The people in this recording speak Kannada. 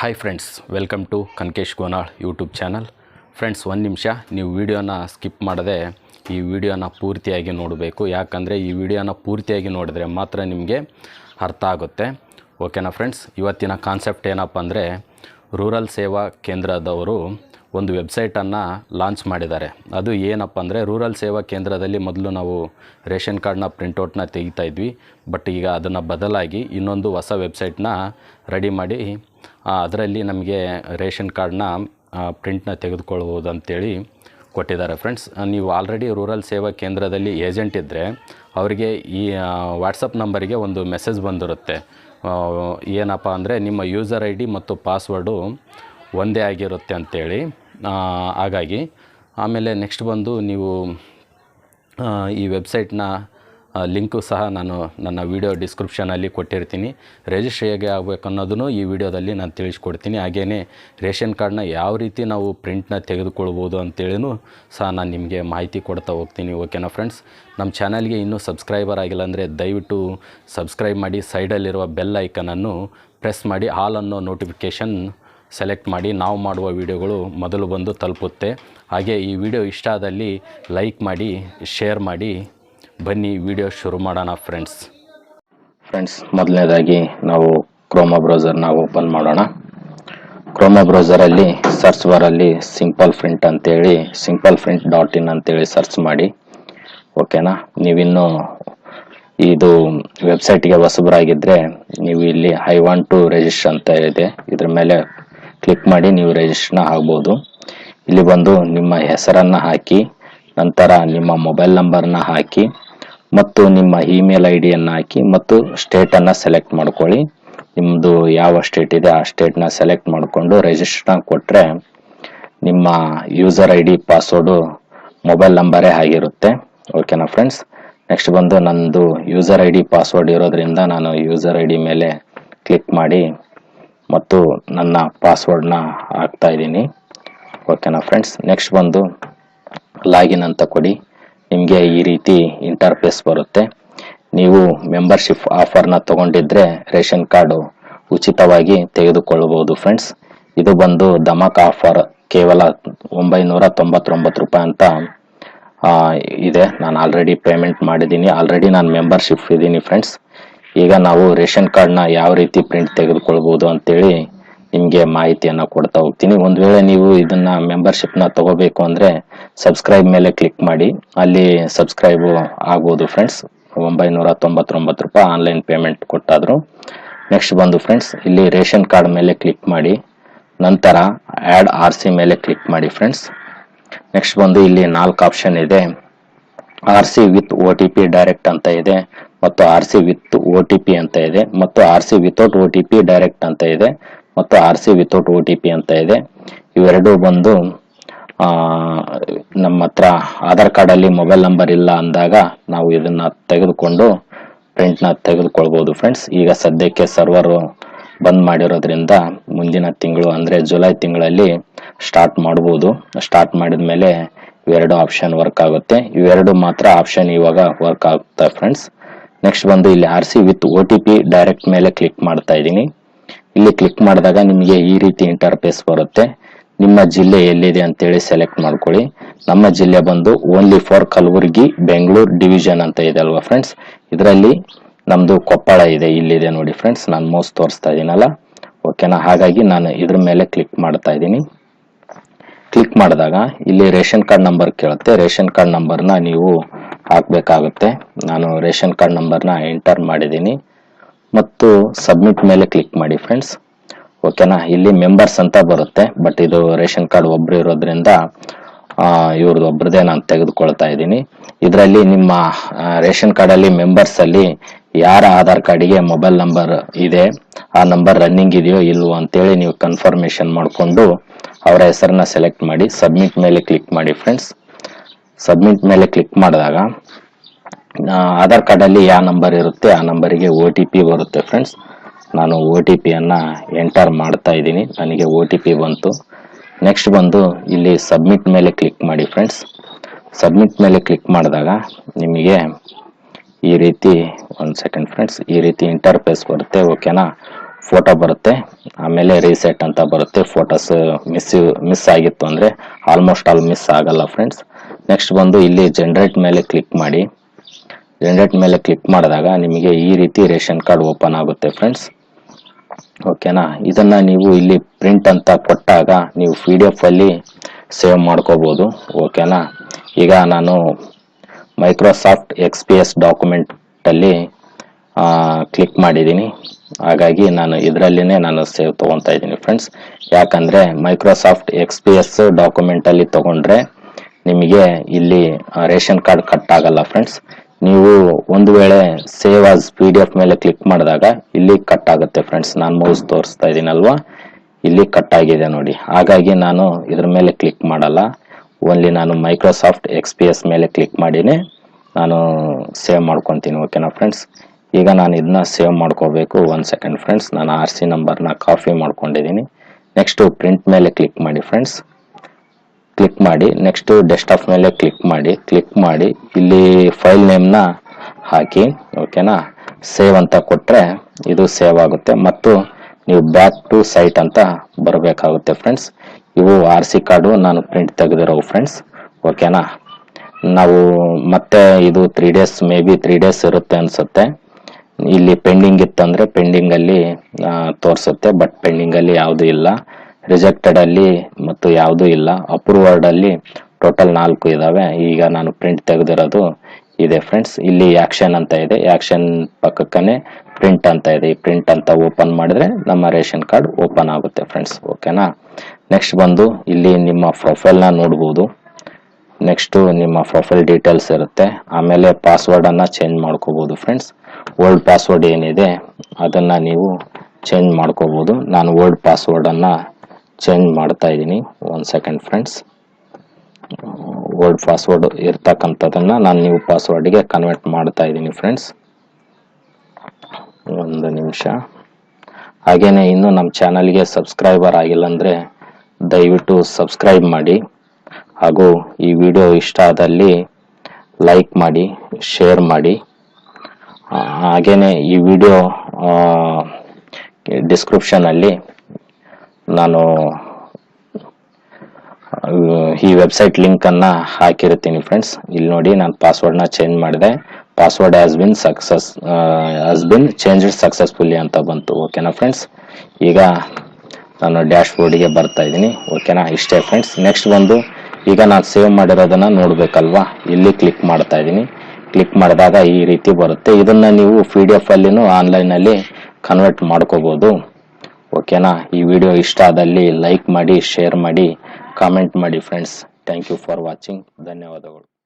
Hi friends welcome to Kanakesh Gonal YouTube channel friends ಒಂದು ನಿಮಿಷ, ನೀವು ವಿಡಿಯೋನ ಸ್ಕಿಪ್ ಮಾಡದೆ ಈ ವಿಡಿಯೋನ ಪೂರ್ತಿಯಾಗಿ ನೋಡಬೇಕು. ಯಾಕಂದರೆ ಈ ವಿಡಿಯೋನ ಪೂರ್ತಿಯಾಗಿ ನೋಡಿದ್ರೆ ಮಾತ್ರ ನಿಮಗೆ ಅರ್ಥ ಆಗುತ್ತೆ. ಓಕೆನಾ ಫ್ರೆಂಡ್ಸ್ ಇವತ್ತಿನ ಕಾನ್ಸೆಪ್ಟ್ ಏನಪ್ಪ ಅಂದರೆ ರೂರಲ್ ಸೇವಾ ಕೇಂದ್ರದವರು ಒಂದು ವೆಬ್ಸೈಟನ್ನು ಲಾಂಚ್ ಮಾಡಿದ್ದಾರೆ. ಅದು ಏನಪ್ಪ ಅಂದರೆ ರೂರಲ್ ಸೇವಾ ಕೇಂದ್ರದಲ್ಲಿ ಮೊದಲು ನಾವು ರೇಷನ್ ಕಾರ್ಡ್ನ ಪ್ರಿಂಟೌಟ್ನ ತೆಗಿತಾ ಇದ್ವಿ. ಬಟ್ ಈಗ ಅದನ್ನು ಬದಲಾಗಿ ಇನ್ನೊಂದು ಹೊಸ ವೆಬ್ಸೈಟ್ನ ರೆಡಿ ಮಾಡಿ ಅದರಲ್ಲಿ ನಮಗೆ ರೇಷನ್ ಕಾರ್ಡ್ನ ಪ್ರಿಂಟ್ನ ತೆಗೆದುಕೊಳ್ಬೋದು ಅಂತೇಳಿ ಕೊಟ್ಟಿದ್ದಾರೆ ಫ್ರೆಂಡ್ಸ್. ನೀವು ಆಲ್ರೆಡಿ ರೂರಲ್ ಸೇವಾ ಕೇಂದ್ರದಲ್ಲಿ ಏಜೆಂಟ್ ಇದ್ದರೆ ಅವರಿಗೆ ಈ ವಾಟ್ಸಪ್ ನಂಬರಿಗೆ ಒಂದು ಮೆಸೇಜ್ ಬಂದಿರುತ್ತೆ. ಏನಪ್ಪ ಅಂದರೆ ನಿಮ್ಮ ಯೂಸರ್ ಐ ಡಿ ಮತ್ತು ಪಾಸ್ವರ್ಡು ಒಂದೇ ಆಗಿರುತ್ತೆ ಅಂಥೇಳಿ ಹಾಗಾಗಿ ಆಮೇಲೆ ನೆಕ್ಸ್ಟ್ ಬಂದು ನೀವು ಈ ವೆಬ್ಸೈಟ್ನ ಲಿಂಕು ಸಹ ನಾನು ನನ್ನ ವಿಡಿಯೋ ಡಿಸ್ಕ್ರಿಪ್ಷನಲ್ಲಿ ಕೊಟ್ಟಿರ್ತೀನಿ. ರಿಜಿಸ್ಟ್ರ್ ಹೇಗೆ ಆಗಬೇಕು ಅನ್ನೋದನ್ನು ಈ ವಿಡಿಯೋದಲ್ಲಿ ನಾನು ತಿಳಿಸ್ಕೊಡ್ತೀನಿ. ಹಾಗೆಯೇ ರೇಷನ್ ಕಾರ್ಡ್ನ ಯಾವ ರೀತಿ ನಾವು ಪ್ರಿಂಟ್ನ ತೆಗೆದುಕೊಳ್ಬೋದು ಅಂತೇಳಿನೂ ಸಹ ನಾನು ನಿಮಗೆ ಮಾಹಿತಿ ಕೊಡ್ತಾ ಹೋಗ್ತೀನಿ ಓಕೆನಾ ಫ್ರೆಂಡ್ಸ್ ನಮ್ಮ ಚಾನಲ್ಗೆ ಇನ್ನೂ ಸಬ್ಸ್ಕ್ರೈಬರ್ ಆಗಿಲ್ಲ ಅಂದರೆ ದಯವಿಟ್ಟು ಸಬ್ಸ್ಕ್ರೈಬ್ ಮಾಡಿ ಸೈಡಲ್ಲಿರುವ ಬೆಲ್ ಐಕನನ್ನು ಪ್ರೆಸ್ ಮಾಡಿ ಆಲ್ ಅನ್ನೋ ನೋಟಿಫಿಕೇಷನ್ ಸೆಲೆಕ್ಟ್ ಮಾಡಿ ನಾವು ಮಾಡುವ ವಿಡಿಯೋಗಳು ಮೊದಲು ಬಂದು ತಲುಪುತ್ತೆ. ಹಾಗೆ ಈ ವಿಡಿಯೋ ಇಷ್ಟ ಆದಲ್ಲಿ ಲೈಕ್ ಮಾಡಿ, ಶೇರ್ ಮಾಡಿ. ಬನ್ನಿ, ವಿಡಿಯೋ ಶುರು ಮಾಡೋಣ ಫ್ರೆಂಡ್ಸ್. ಫ್ರೆಂಡ್ಸ್, ಮೊದಲನೇದಾಗಿ ನಾವು ಕ್ರೋಮಾ ಬ್ರೌಸರ್ನ ಓಪನ್ ಮಾಡೋಣ. ಕ್ರೋಮಾ ಬ್ರೌಸರಲ್ಲಿ ಸರ್ಚ್ ಬಾರಲ್ಲಿ ಸಿಂಪಲ್ ಪ್ರಿಂಟ್ ಅಂತೇಳಿ, ಸಿಂಪಲ್ ಪ್ರಿಂಟ್ ಡಾಟ್ ಇನ್ ಅಂತೇಳಿ ಸರ್ಚ್ ಮಾಡಿ. ಓಕೆನಾ? ನೀವಿನ್ನು ಇದು ವೆಬ್ಸೈಟ್ಗೆ ಹೊಸಬರಾಗಿದ್ದರೆ ನೀವು ಇಲ್ಲಿ ಐ ವಾಂಟ್ ಟು ರಿಜಿಸ್ಟರ್ ಅಂತ ಇದೆ. ಇದ್ರ ಮೇಲೆ ಕ್ಲಿಕ್ ಮಾಡಿ ನೀವು ರಿಜಿಸ್ಟ್ರನ್ನ ಆಗ್ಬೋದು. ಇಲ್ಲಿ ಬಂದು ನಿಮ್ಮ ಹೆಸರನ್ನು ಹಾಕಿ, ನಂತರ ನಿಮ್ಮ ಮೊಬೈಲ್ ನಂಬರ್ನ ಹಾಕಿ, ಮತ್ತು ನಿಮ್ಮ ಇಮೇಲ್ ಐ ಡಿಯನ್ನು ಹಾಕಿ, ಮತ್ತು ಸ್ಟೇಟನ್ನು ಸೆಲೆಕ್ಟ್ ಮಾಡ್ಕೊಳ್ಳಿ. ನಿಮ್ಮದು ಯಾವ ಸ್ಟೇಟ್ ಇದೆ, ಆ ಸ್ಟೇಟ್ನ ಸೆಲೆಕ್ಟ್ ಮಾಡಿಕೊಂಡು ರಿಜಿಸ್ಟ್ರನ್ನ ಕೊಟ್ಟರೆ ನಿಮ್ಮ user I D password mobile ನಂಬರೇ ಆಗಿರುತ್ತೆ. ಓಕೆನಾ ಫ್ರೆಂಡ್ಸ್ ನೆಕ್ಸ್ಟ್ ಬಂದು ನಂದು ಯೂಸರ್ ಐ ಡಿ ಪಾಸ್ವರ್ಡ್ ಇರೋದ್ರಿಂದ ನಾನು ಯೂಸರ್ ಐ ಡಿ ಮೇಲೆ ಕ್ಲಿಕ್ ಮಾಡಿ ಮತ್ತು ನನ್ನ ಪಾಸ್ವರ್ಡ್ನ ಹಾಕ್ತಾ ಇದ್ದೀನಿ. ಓಕೆನಾ ಫ್ರೆಂಡ್ಸ್ ನೆಕ್ಸ್ಟ್ ಬಂದು ಲಾಗಿನ್ ಅಂತ ಕೊಡಿ. ನಿಮಗೆ ಈ ರೀತಿ ಇಂಟರ್ಫೇಸ್ ಬರುತ್ತೆ. ನೀವು ಮೆಂಬರ್ಶಿಪ್ ಆಫರ್ನ ತಗೊಂಡಿದ್ರೆ ರೇಷನ್ ಕಾರ್ಡು ಉಚಿತವಾಗಿ ತೆಗೆದುಕೊಳ್ಳಬಹುದು ಫ್ರೆಂಡ್ಸ್ ಇದು ಬಂದು ಧಮಕ್ ಆಫರ್ ಕೇವಲ ಒಂಬೈನೂರ ತೊಂಬತ್ತೊಂಬತ್ತು ರೂಪಾಯಿ ಅಂತ ಇದೆ. ನಾನು ಆಲ್ರೆಡಿ ಪೇಮೆಂಟ್ ಮಾಡಿದ್ದೀನಿ. ಆಲ್ರೆಡಿ ನಾನು ಮೆಂಬರ್ಶಿಪ್ ಇದ್ದೀನಿ ಫ್ರೆಂಡ್ಸ್ ಈಗ ನಾವು ರೇಷನ್ ಕಾರ್ಡ್ನ ಯಾವ ರೀತಿ ಪ್ರಿಂಟ್ ತೆಗೆದುಕೊಳ್ಬೋದು ಅಂತೇಳಿ ನಿಮಗೆ ಮಾಹಿತಿಯನ್ನು ಕೊಡ್ತಾ ಹೋಗ್ತೀನಿ. ಒಂದು ವೇಳೆ ನೀವು ಇದನ್ನ ಮೆಂಬರ್ಶಿಪ್ನ ತಗೋಬೇಕು ಅಂದರೆ ಸಬ್ಸ್ಕ್ರೈಬ್ ಮೇಲೆ ಕ್ಲಿಕ್ ಮಾಡಿ. ಅಲ್ಲಿ ಸಬ್ಸ್ಕ್ರೈಬ್ ಆಗ್ಬೋದು ಫ್ರೆಂಡ್ಸ್. ಒಂಬೈನೂರ ತೊಂಬತ್ತೊಂಬತ್ತು ರೂಪಾಯಿ ಆನ್ಲೈನ್ ಪೇಮೆಂಟ್ ಕೊಟ್ಟಾದ್ರು. ನೆಕ್ಸ್ಟ್ ಬಂದು ಫ್ರೆಂಡ್ಸ್, ಇಲ್ಲಿ ರೇಷನ್ ಕಾರ್ಡ್ ಮೇಲೆ ಕ್ಲಿಕ್ ಮಾಡಿ. ನಂತರ ಆ್ಯಡ್ ಆರ್ ಸಿ ಮೇಲೆ ಕ್ಲಿಕ್ ಮಾಡಿ ಫ್ರೆಂಡ್ಸ್. ನೆಕ್ಸ್ಟ್ ಬಂದು ಇಲ್ಲಿ ನಾಲ್ಕು ಆಪ್ಷನ್ ಇದೆ. R C with O T P direct ಅಂತ ಇದೆ. ಮತ್ತು R C with O T P ಅಂತ ಇದೆ, ಮತ್ತು R C without O T P direct ಅಂತ ಇದೆ, ಮತ್ತು R C without O T P ಅಂತ ಇದೆ. ಇವೆರಡು ಬಂದು ನಮ್ಮ ಹತ್ರ ಆಧಾರ್ ಕಾರ್ಡಲ್ಲಿ ಮೊಬೈಲ್ ನಂಬರ್ ಇಲ್ಲ ಅಂದಾಗ ನಾವು ಇದನ್ನ ತೆಗೆದುಕೊಂಡು ಪ್ರಿಂಟ್ನ ತೆಗೆದುಕೊಳ್ಬೋದು ಫ್ರೆಂಡ್ಸ್ ಈಗ ಸದ್ಯಕ್ಕೆ ಸರ್ವರು ಬಂದ್ ಮಾಡಿರೋದ್ರಿಂದ ಮುಂದಿನ ತಿಂಗಳು ಅಂದರೆ ಜುಲೈ ತಿಂಗಳಲ್ಲಿ ಸ್ಟಾರ್ಟ್ ಮಾಡ್ಬೋದು. ಸ್ಟಾರ್ಟ್ ಮಾಡಿದ ಮೇಲೆ ಇವೆರಡು ಆಪ್ಷನ್ ವರ್ಕ್ ಆಗುತ್ತೆ. ಇವೆರಡು ಮಾತ್ರ ಆಪ್ಷನ್ ಇವಾಗ ವರ್ಕ್ ಆಗುತ್ತೆ ಫ್ರೆಂಡ್ಸ್ ನೆಕ್ಸ್ಟ್ ಬಂದು ಇಲ್ಲಿ R C with O T P direct ಮೇಲೆ ಕ್ಲಿಕ್ ಮಾಡ್ತಾ ಇದ್ದೀನಿ. ಇಲ್ಲಿ ಕ್ಲಿಕ್ ಮಾಡಿದಾಗ ನಿಮಗೆ ಈ ರೀತಿ ಇಂಟರ್ಫೇಸ್ ಬರುತ್ತೆ. ನಿಮ್ಮ ಜಿಲ್ಲೆ ಎಲ್ಲಿದೆ ಅಂತೇಳಿ ಸೆಲೆಕ್ಟ್ ಮಾಡ್ಕೊಳ್ಳಿ. ನಮ್ಮ ಜಿಲ್ಲೆ ಬಂದು only for Kalaburagi Bengaluru division ಅಂತ ಇದೆ ಅಲ್ವಾ ಫ್ರೆಂಡ್ಸ್ ಇದರಲ್ಲಿ ನಮ್ಮದು ಕೊಪ್ಪಳ ಇದೆ, ಇಲ್ಲಿದೆ ನೋಡಿ ಫ್ರೆಂಡ್ಸ್ ನಾನು ಮೋಸ್ಟ್ ತೋರಿಸ್ತಾ ಇದ್ದೀನಲ್ಲ ಓಕೆನಾ ಹಾಗಾಗಿ ನಾನು ಇದ್ರ ಮೇಲೆ ಕ್ಲಿಕ್ ಮಾಡ್ತಾ ಇದ್ದೀನಿ ಕ್ಲಿಕ್ ಮಾಡಿದಾಗ ಇಲ್ಲಿ ರೇಷನ್ ಕಾರ್ಡ್ ನಂಬರ್ ಕೇಳುತ್ತೆ. ರೇಷನ್ ಕಾರ್ಡ್ ನಂಬರ್ನ ನೀವು ಹಾಕಬೇಕಾಗುತ್ತೆ. ನಾನು ರೇಷನ್ ಕಾರ್ಡ್ ನಂಬರ್ನ ಎಂಟರ್ ಮಾಡಿದ್ದೀನಿ. ಮತ್ತು ಸಬ್ಮಿಟ್ ಮೇಲೆ ಕ್ಲಿಕ್ ಮಾಡಿ ಫ್ರೆಂಡ್ಸ್. ಓಕೆನಾ? ಇಲ್ಲಿ ಮೆಂಬರ್ಸ್ ಅಂತ ಬರುತ್ತೆ. ಬಟ್ ಇದು ರೇಷನ್ ಕಾರ್ಡ್ ಒಬ್ರು ಇರೋದ್ರಿಂದ ಇವ್ರದ್ದು ಒಬ್ರದೇ ನಾನು ತೆಗೆದುಕೊಳ್ತಾ ಇದ್ದೀನಿ. ಇದರಲ್ಲಿ ನಿಮ್ಮ ರೇಷನ್ ಕಾರ್ಡಲ್ಲಿ ಮೆಂಬರ್ಸಲ್ಲಿ ಯಾರ ಆಧಾರ್ ಕಾರ್ಡಿಗೆ ಮೊಬೈಲ್ ನಂಬರ್ ಇದೆ, ಆ ನಂಬರ್ ರನ್ನಿಂಗ್ ಇದೆಯೋ ಇಲ್ವೋ ಅಂತೇಳಿ ನೀವು ಕನ್ಫರ್ಮೇಷನ್ ಮಾಡಿಕೊಂಡು ಅವರ ಹೆಸರನ್ನ ಸೆಲೆಕ್ಟ್ ಮಾಡಿ, ಸಬ್ಮಿಟ್ ಮೇಲೆ ಕ್ಲಿಕ್ ಮಾಡಿ ಫ್ರೆಂಡ್ಸ್. ಸಬ್ಮಿಟ್ ಮೇಲೆ ಕ್ಲಿಕ್ ಮಾಡಿದಾಗ ಆಧಾರ್ ಕಾರ್ಡಲ್ಲಿ ಯಾವ ನಂಬರ್ ಇರುತ್ತೆ, ಆ ನಂಬರಿಗೆ ಒ ಟಿ ಪಿ ಬರುತ್ತೆ ಫ್ರೆಂಡ್ಸ್ ನಾನು ಒ ಟಿ ಪಿಯನ್ನು ಎಂಟರ್ ಮಾಡ್ತಾ ಇದ್ದೀನಿ. ನನಗೆ ಒ ಟಿ ಪಿ ಬಂತು. ನೆಕ್ಸ್ಟ್ ಬಂದು ಇಲ್ಲಿ ಸಬ್ಮಿಟ್ ಮೇಲೆ ಕ್ಲಿಕ್ ಮಾಡಿ ಫ್ರೆಂಡ್ಸ್ ಸಬ್ಮಿಟ್ ಮೇಲೆ ಕ್ಲಿಕ್ ಮಾಡಿದಾಗ ನಿಮಗೆ ಈ ರೀತಿ ಒಂದು ಸೆಕೆಂಡ್ ಫ್ರೆಂಡ್ಸ್ ಈ ರೀತಿ ಇಂಟರ್ಫೇಸ್ ಬರುತ್ತೆ ಓಕೆನಾ ಫೋಟೋ ಬರುತ್ತೆ. ಆಮೇಲೆ ರೀಸೆಟ್ ಅಂತ ಬರುತ್ತೆ. ಫೋಟೋಸ್ ಮಿಸ್ ಮಿಸ್ ಆಗಿತ್ತು ಅಂದರೆ ಆಲ್ಮೋಸ್ಟ್ ಆಲ್ ಮಿಸ್ ಆಗಲ್ಲ ಫ್ರೆಂಡ್ಸ್ ನೆಕ್ಸ್ಟ್ ಬಂದು ಇಲ್ಲಿ ಜನ್ರೇಟ್ ಮೇಲೆ ಕ್ಲಿಕ್ ಮಾಡಿ. ಜನ್ರೇಟ್ ಮೇಲೆ ಕ್ಲಿಕ್ ಮಾಡಿದಾಗ ನಿಮಗೆ ಈ ರೀತಿ ರೇಷನ್ ಕಾರ್ಡ್ ಓಪನ್ ಆಗುತ್ತೆ ಫ್ರೆಂಡ್ಸ್ ಓಕೆನಾ ಇದನ್ನ ನೀವು ಇಲ್ಲಿ ಪ್ರಿಂಟ್ ಅಂತ ಕೊಟ್ಟಾಗ ನೀವು ಪಿ ಡಿ ಎಫ್ ಅಲ್ಲಿ ಸೇವ್ ಮಾಡ್ಕೋಬೋದು. ಓಕೆನಾ ಈಗ ನಾನು ಮೈಕ್ರೋಸಾಫ್ಟ್ ಎಕ್ಸ್ ಪಿ ಎಸ್ ಡಾಕ್ಯುಮೆಂಟಲ್ಲಿ ಕ್ಲಿಕ್ ಮಾಡಿದ್ದೀನಿ. ಹಾಗಾಗಿ ನಾನು ಇದರಲ್ಲಿನೇ ನಾನು ಸೇವ್ ತೊಗೊತಾ ಇದ್ದೀನಿ ಫ್ರೆಂಡ್ಸ್ ಯಾಕಂದರೆ ಮೈಕ್ರೋಸಾಫ್ಟ್ ಎಕ್ಸ್ ಪಿ ಎಸ್ ಡಾಕ್ಯುಮೆಂಟಲ್ಲಿ ತೊಗೊಂಡ್ರೆ ತಗೊಂಡ್ರೆ ನಿಮಗೆ ಇಲ್ಲಿ ರೇಷನ್ ಕಾರ್ಡ್ ಕಟ್ ಆಗಲ್ಲ ಫ್ರೆಂಡ್ಸ್ ನೀವು ಒಂದು ವೇಳೆ save as P D F ಮೇಲೆ ಕ್ಲಿಕ್ ಮಾಡಿದಾಗ ಇಲ್ಲಿ ಕಟ್ ಆಗುತ್ತೆ ಫ್ರೆಂಡ್ಸ್ ನಾನು ಮೌಸ್ ತೋರಿಸ್ತಾ ಇದ್ದೀನಲ್ವಾ ಇಲ್ಲಿ ಕಟ್ ಆಗಿದೆ ನೋಡಿ. ಹಾಗಾಗಿ ನಾನು ಇದ್ರ ಮೇಲೆ ಕ್ಲಿಕ್ ಮಾಡಲ್ಲ. ಓನ್ಲಿ ನಾನು ಮೈಕ್ರೋಸಾಫ್ಟ್ ಎಕ್ಸ್ ಪಿ ಎಸ್ ಮೇಲೆ ಕ್ಲಿಕ್ ಮಾಡೀನಿ. ನಾನು ಸೇವ್ ಮಾಡ್ಕೊತೀನಿ ಓಕೆನಾ ಫ್ರೆಂಡ್ಸ್ ಈಗ ನಾನು ಇದನ್ನ ಸೇವ್ ಮಾಡ್ಕೋಬೇಕು. ಒನ್ ಸೆಕೆಂಡ್ ಫ್ರೆಂಡ್ಸ್ ನಾನು ಆರ್ ಸಿ ನಂಬರ್ನ ಕಾಪಿ ಮಾಡ್ಕೊಂಡಿದ್ದೀನಿ ನೆಕ್ಸ್ಟು ಪ್ರಿಂಟ್ ಮೇಲೆ ಕ್ಲಿಕ್ ಮಾಡಿ ಫ್ರೆಂಡ್ಸ್ ಕ್ಲಿಕ್ ಮಾಡಿ ನೆಕ್ಸ್ಟ್ ಡೆಸ್ಕ್ಟಾಪ್ ಮೇಲೆ ಕ್ಲಿಕ್ ಮಾಡಿ ಕ್ಲಿಕ್ ಮಾಡಿ, ಇಲ್ಲಿ ಫೈಲ್ ನೇಮ್ನ ಹಾಕಿ ಓಕೆನಾ ಸೇವ್ ಅಂತ ಕೊಟ್ಟರೆ ಇದು ಸೇವ್ ಆಗುತ್ತೆ. ಮತ್ತು ನೀವು ಬ್ಯಾಕ್ ಟು ಸೈಟ್ ಅಂತ ಬರಬೇಕಾಗುತ್ತೆ ಫ್ರೆಂಡ್ಸ್ ಇವು ಆರ್ ಸಿ ಕಾರ್ಡು ನಾನು ಪ್ರಿಂಟ್ ತೆಗೆದಿರೋ ಫ್ರೆಂಡ್ಸ್ ಓಕೆನಾ ನಾವು ಮತ್ತೆ ಇದು three days maybe three days ಇರುತ್ತೆ ಅನಿಸುತ್ತೆ. ಇಲ್ಲಿ ಪೆಂಡಿಂಗ್ ಇತ್ತಂದರೆ ಪೆಂಡಿಂಗಲ್ಲಿ ತೋರಿಸುತ್ತೆ ಬಟ್ ಪೆಂಡಿಂಗಲ್ಲಿ ಯಾವುದು ಇಲ್ಲ. ರಿಜೆಕ್ಟೆಡ್ ಅಲ್ಲಿ ಮತ್ತು ಯಾವುದು ಇಲ್ಲ. ಅಪ್ರೂವರ್ಡ್ ಅಲ್ಲಿ ಟೋಟಲ್ ನಾಲ್ಕು ಇದಾವೆ. ಈಗ ನಾನು ಪ್ರಿಂಟ್ ತೆಗೆದಿರೋದು ಇದೆ ಫ್ರೆಂಡ್ಸ್ ಇಲ್ಲಿ ಆಕ್ಷನ್ ಅಂತ ಇದೆ. ಆಕ್ಷನ್ ಪಕ್ಕಕ್ಕನೆ ಪ್ರಿಂಟ್ ಅಂತ ಇದೆ. ಈ ಪ್ರಿಂಟ್ ಅಂತ ಓಪನ್ ಮಾಡಿದ್ರೆ ನಮ್ಮ ರೇಷನ್ ಕಾರ್ಡ್ ಓಪನ್ ಆಗುತ್ತೆ ಫ್ರೆಂಡ್ಸ್ ಓಕೆನಾ ನೆಕ್ಸ್ಟ್ ಬಂದು ಇಲ್ಲಿ ನಿಮ್ಮ ಪ್ರೊಫೈಲ್ನ ನೋಡ್ಬೋದು. ನೆಕ್ಸ್ಟು ನಿಮ್ಮ ಪ್ರೊಫೈಲ್ ಡೀಟೇಲ್ಸ್ ಇರುತ್ತೆ. ಆಮೇಲೆ ಪಾಸ್ವರ್ಡನ್ನು ಚೇಂಜ್ ಮಾಡ್ಕೋಬೋದು ಫ್ರೆಂಡ್ಸ್ ಓಲ್ಡ್ ಪಾಸ್ವರ್ಡ್ ಏನಿದೆ, ಅದನ್ನು ನೀವು ಚೇಂಜ್ ಮಾಡ್ಕೋಬೋದು. ನಾನು ಓಲ್ಡ್ ಪಾಸ್ವರ್ಡನ್ನು ಚೇಂಜ್ ಮಾಡ್ತಾ ಇದ್ದೀನಿ. ಒಂದು ಸೆಕೆಂಡ್ ಫ್ರೆಂಡ್ಸ್ ಓಲ್ಡ್ ಪಾಸ್ವರ್ಡ್ ಇರ್ತಕ್ಕಂಥದ್ದನ್ನು ನಾನು ನೀವು ಪಾಸ್ವರ್ಡಿಗೆ ಕನ್ವರ್ಟ್ ಮಾಡ್ತಾ ಇದ್ದೀನಿ ಫ್ರೆಂಡ್ಸ್ ಒಂದು ನಿಮಿಷ. ಹಾಗೆಯೇ ಇನ್ನು ನಮ್ಮ ಚಾನಲ್ಗೆ ಸಬ್ಸ್ಕ್ರೈಬರ್ ಆಗಿಲ್ಲ ಅಂದರೆ ದಯವಿಟ್ಟು ಸಬ್ಸ್ಕ್ರೈಬ್ ಮಾಡಿ. ಹಾಗೂ ಈ ವಿಡಿಯೋ ಇಷ್ಟ ಆದಲ್ಲಿ ಲೈಕ್ ಮಾಡಿ ಶೇರ್ ಮಾಡಿ. ಹಾಗೆಯೇ ಈ ವಿಡಿಯೋ ಡಿಸ್ಕ್ರಿಪ್ಷನಲ್ಲಿ ನಾನು ಈ ವೆಬ್ಸೈಟ್ ಲಿಂಕನ್ನು ಹಾಕಿರ್ತೀನಿ ಫ್ರೆಂಡ್ಸ್ ಇಲ್ಲಿ ನೋಡಿ ನಾನು ಪಾಸ್ವರ್ಡ್ನ ಚೇಂಜ್ ಮಾಡಿದೆ. Password has been success has been changed successfully ಅಂತ ಬಂತು. ಓಕೆನಾ ಫ್ರೆಂಡ್ಸ್ ಈಗ ನಾನು ಡ್ಯಾಶ್ ಬೋರ್ಡಿಗೆ ಬರ್ತಾ ಇದ್ದೀನಿ. ಓಕೆನಾ ಇಷ್ಟೇ ಫ್ರೆಂಡ್ಸ್ ನೆಕ್ಸ್ಟ್ ಬಂದು ಈಗ ನಾನು ಸೇವ್ ಮಾಡಿರೋದನ್ನ ನೋಡಬೇಕಲ್ವಾ? ಇಲ್ಲಿ ಕ್ಲಿಕ್ ಮಾಡ್ತಾ ಇದ್ದೀನಿ. ಕ್ಲಿಕ್ ಮಾಡಿದಾಗ ಈ ರೀತಿ ಬರುತ್ತೆ. ಇದನ್ನ ನೀವು ಪಿ ಡಿ ಎಫ್ ಅಲ್ಲಿನೂ ಆನ್ಲೈನಲ್ಲಿ ಕನ್ವರ್ಟ್ ಮಾಡ್ಕೋಬಹುದು ಓಕೆನಾ? ಈ ವಿಡಿಯೋ ಇಷ್ಟ ಆದಲ್ಲಿ ಲೈಕ್ ಮಾಡಿ ಶೇರ್ ಮಾಡಿ ಕಾಮೆಂಟ್ ಮಾಡಿ friends thank you for watching ಧನ್ಯವಾದಗಳು.